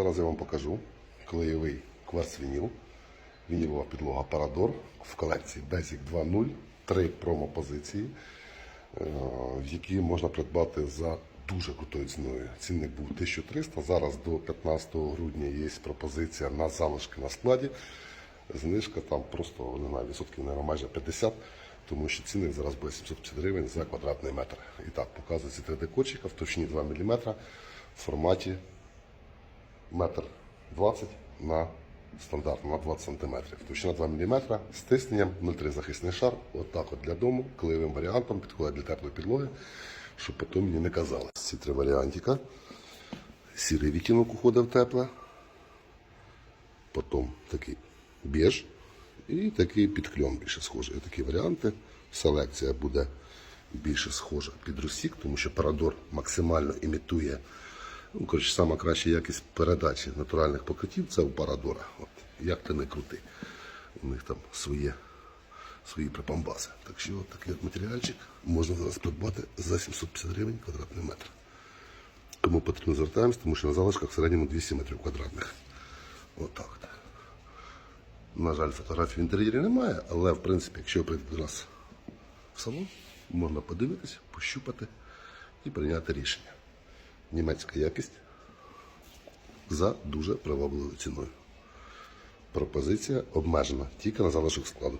Зараз я вам покажу клеєвий кварцвініл, вінілова підлога Parador в колекції Basic 2.0, три промо-позиції, е, які можна придбати за дуже крутою ціною. Цінник був 1300, зараз до 15 грудня є пропозиція на залишки на складі. Знижка там просто не знаю, відсотків наверное, майже 50, тому що цінник зараз буде 750 гривень за квадратний метр. І так, показується 3D кочика в товщині 2 мм в форматі метр 20 на стандартно на 20 см. Товщина 2 мм з тисненням 0,3 захисний шар. Отак от для дому, клеєвим варіантом, підходить для теплої підлоги, щоб потім мені не казали. Ці три варіантика. Сірий відтінок уходить в тепле. Потім такий біж і такий підкльон більше схожий. Такі варіанти. Селекція буде більше схожа під русік, тому що парадор максимально імітує коротше, сама краща якість передачі натуральних покриттів це у Парадора. От, як ти не крути. У них там своє, свої припамбаси. Так що от такий от матеріальчик можна зараз придбати за 750 гривень квадратний метр. Кому потрібно звертаємось, тому що на залишках в середньому 200 метрів квадратних. Отак. от. На жаль, фотографій в інтер'єрі немає, але в принципі, якщо прийти до нас в салон, можна подивитися, пощупати і прийняти рішення німецька якість за дуже привабливою ціною. Пропозиція обмежена тільки на залишок складу.